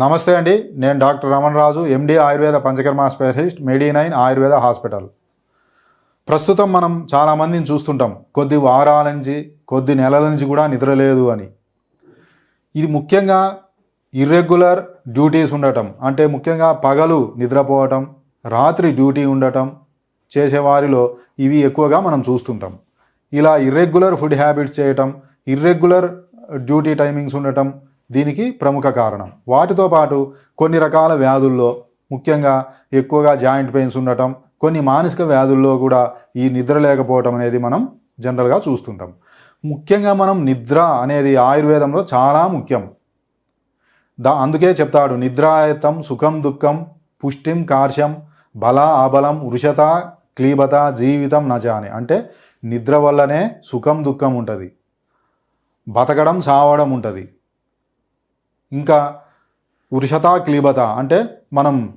నమస్తే అండి నేను doctor Ramanaraju MD Ayurveda Panchakarma specialist Medi nine Ayurveda hospital. ప్రస్తుతం మనం చాలామందిని చూస్తుంటాం కొద్ది వారాల నుంచి కొద్ది నెలల నుంచి కూడా నిద్రలేదు అని. ఇది ముఖ్యంగా ఇర్రెగ్యులర్ డ్యూటీస్ ఉండటం అంటే ముఖ్యంగా పగలు నిద్రపోవటం రాత్రి డ్యూటీ ఉండటం చేసేవారిలో ఇవి ఎక్కువగా మనం చూస్తుంటాం. ఇలా ఇర్రెగ్యులర్ ఫుడ్ హ్యాబిట్స్ చేయటం ఇర్రెగ్యులర్ డ్యూటీ టైమింగ్స్ ఉండటం దీనికి ప్రముఖ కారణం. వాటితో పాటు కొన్ని రకాల వ్యాధుల్లో ముఖ్యంగా ఎక్కువగా జాయింట్ పెయిన్స్ ఉండటం కొన్ని మానసిక వ్యాధుల్లో కూడా ఈ నిద్ర లేకపోవటం అనేది మనం జనరల్గా చూస్తుంటాం. ముఖ్యంగా మనం నిద్ర అనేది ఆయుర్వేదంలో చాలా ముఖ్యం. దా అందుకే చెప్తాడు నిద్రాయతం సుఖం దుఃఖం పుష్టిం కార్షం బల ఆబలం వృషత క్లీబత జీవితం నజ అంటే నిద్ర వల్లనే సుఖం దుఃఖం ఉంటుంది. బతకడం సావడం ఉంటుంది. ఇంకా వృషత క్లీబత అంటే మనం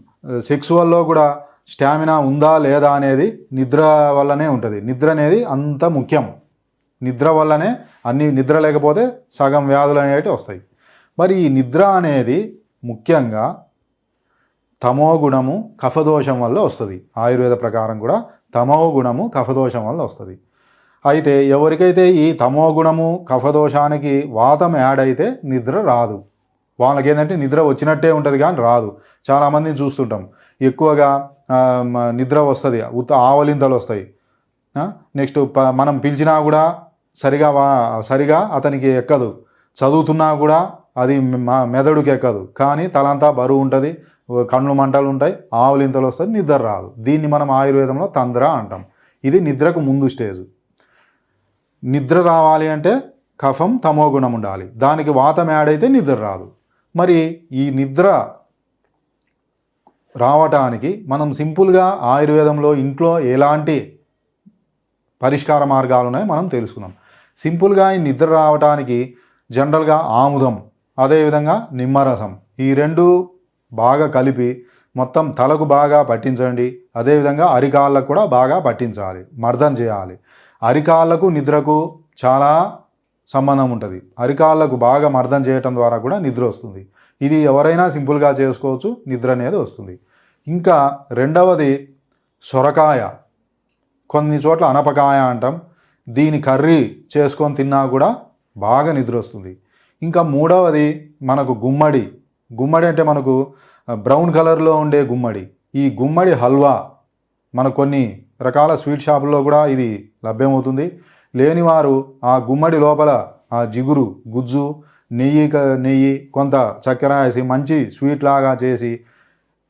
సెక్సువల్లో కూడా స్టామినా ఉందా లేదా అనేది నిద్ర వల్లనే ఉంటుంది. నిద్ర అనేది అంత ముఖ్యం. నిద్ర వల్లనే అన్ని నిద్ర లేకపోతే సగం వ్యాధులు అనేవి వస్తాయి. మరి ఈ నిద్ర అనేది ముఖ్యంగా తమో గుణము కఫదోషం వల్ల వస్తుంది. ఆయుర్వేద ప్రకారం కూడా తమో గుణము కఫదోషం వల్ల వస్తుంది. అయితే ఎవరికైతే ఈ తమో గుణము కఫదోషానికి వాతం యాడ్ అయితే నిద్ర రాదు. వాళ్ళకి ఏంటంటే నిద్ర వచ్చినట్టే ఉంటుంది కానీ రాదు. చాలామందిని చూస్తుంటాం. ఎక్కువగా నిద్ర వస్తుంది. ఉత్త ఆవలింతలు వస్తాయి. నెక్స్ట్ ప- మనం పిలిచినా కూడా సరిగా వా సరిగా అతనికి ఎక్కదు. చదువుతున్నా కూడా అది మా మెదడుకి ఎక్కదు. కానీ తలంతా బరువు ఉంటుంది కళ్ళు మంటలు ఉంటాయి ఆవులింతలు వస్తాయి నిద్ర రాదు. దీన్ని మనం ఆయుర్వేదంలో తంద్ర అంటాం. ఇది నిద్రకు ముందు స్టేజ్. నిద్ర రావాలి అంటే కఫం తమోగుణం ఉండాలి. దానికి వాతం యాడ్ అయితే నిద్ర రాదు. మరి ఈ నిద్ర రావటానికి మనం సింపుల్గా ఆయుర్వేదంలో ఇంట్లో ఎలాంటి పరిష్కార మార్గాలు ఉన్నాయో మనం తెలుసుకుందాం. సింపుల్గా ఈ నిద్ర రావటానికి జనరల్గా ఆముదం అదేవిధంగా నిమ్మరసం ఈ రెండు బాగా కలిపి మొత్తం తలకు బాగా పట్టించండి. అదేవిధంగా అరికాళ్ళకు కూడా బాగా పట్టించాలి మర్దం చేయాలి. అరికాళ్ళకు నిద్రకు చాలా సంబంధం ఉంటుంది. అరికాళ్ళకు బాగా మర్దం చేయటం ద్వారా కూడా నిద్ర వస్తుంది. ఇది ఎవరైనా సింపుల్గా చేసుకోవచ్చు నిద్ర అనేది వస్తుంది. ఇంకా రెండవది సొరకాయ. కొన్ని చోట్ల అనపకాయ అంటాం. దీని కర్రీ చేసుకొని తిన్నా కూడా బాగా నిద్ర వస్తుంది. ఇంకా మూడవది మనకు గుమ్మడి. గుమ్మడి అంటే మనకు బ్రౌన్ కలర్లో ఉండే గుమ్మడి. ఈ గుమ్మడి హల్వా మన కొన్ని రకాల స్వీట్ షాపుల్లో కూడా ఇది లభ్యమవుతుంది. లేనివారు ఆ గుమ్మడి లోపల ఆ జిగురు గుజ్జు నెయ్యి క- నెయ్యి కొంత చక్కెర వేసి మంచి స్వీట్ లాగా చేసి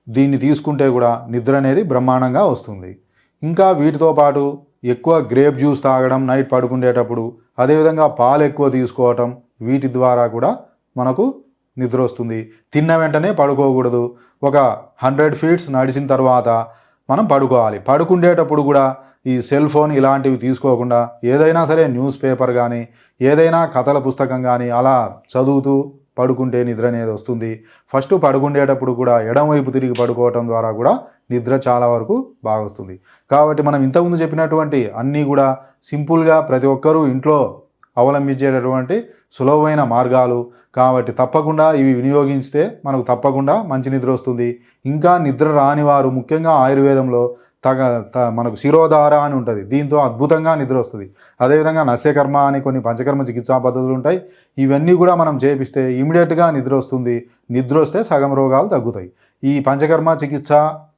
దీన్ని తీసుకుంటే కూడా నిద్ర అనేది బ్రహ్మాండంగా వస్తుంది. ఇంకా వీటితో పాటు ఎక్కువ గ్రేప్ జ్యూస్ తాగడం నైట్ పడుకునేటప్పుడు అదేవిధంగా పాలు ఎక్కువ తీసుకోవటం వీటి ద్వారా కూడా మనకు నిద్ర వస్తుంది. తిన్న వెంటనే పడుకోకూడదు. ఒక హండ్రెడ్ ఫీట్స్ నడిచిన తర్వాత మనం పడుకోవాలి. పడుకుండేటప్పుడు కూడా ఈ సెల్ ఫోన్ ఇలాంటివి తీసుకోకుండా ఏదైనా సరే న్యూస్ పేపర్ కానీ ఏదైనా కథల పుస్తకం కానీ అలా చదువుతూ పడుకుంటే నిద్ర అనేది వస్తుంది. ఫస్ట్ పడుకుండేటప్పుడు కూడా ఎడమవైపు తిరిగి పడుకోవటం ద్వారా కూడా నిద్ర చాలా వరకు బాగా వస్తుంది. కాబట్టి మనం ఇంతకుముందు చెప్పినటువంటి అన్నీ కూడా సింపుల్గా ప్రతి ఒక్కరూ ఇంట్లో అవలంబించేటటువంటి సులభమైన మార్గాలు. కాబట్టి తప్పకుండా ఇవి వినియోగిస్తే మనకు తప్పకుండా మంచి నిద్ర వస్తుంది. ఇంకా నిద్ర రాని వారు ముఖ్యంగా ఆయుర్వేదంలో తగ త- మనకు శిరోధార అని ఉంటుంది. దీంతో అద్భుతంగా నిద్ర వస్తుంది. అదేవిధంగా నస్యకర్మ అని కొన్ని పంచకర్మ చికిత్సా పద్ధతులు ఉంటాయి. ఇవన్నీ కూడా మనం చేపిస్తే ఇమీడియట్గా నిద్ర వస్తుంది. నిద్ర వస్తే సగం రోగాలు తగ్గుతాయి. ఈ పంచకర్మ చికిత్స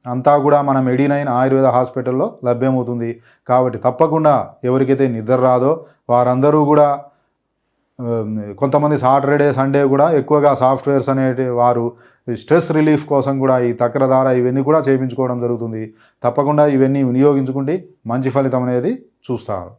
అంతా కూడా మనం మెడినైన్ ఆయుర్వేద హాస్పిటల్లో లభ్యమవుతుంది. కాబట్టి తప్పకుండా ఎవరికైతే నిద్ర రాదో వారందరూ కూడా కొంతమంది సాటర్డే సండే కూడా ఎక్కువగా సాఫ్ట్వేర్స్ అనేటి వారు స్ట్రెస్ రిలీఫ్ కోసం కూడా ఈ తక్రధార ఇవన్నీ కూడా చేయించుకోవడం జరుగుతుంది. తప్పకుండా ఇవన్నీ వినియోగించుకుంటే మంచి ఫలితం అనేది చూస్తారు.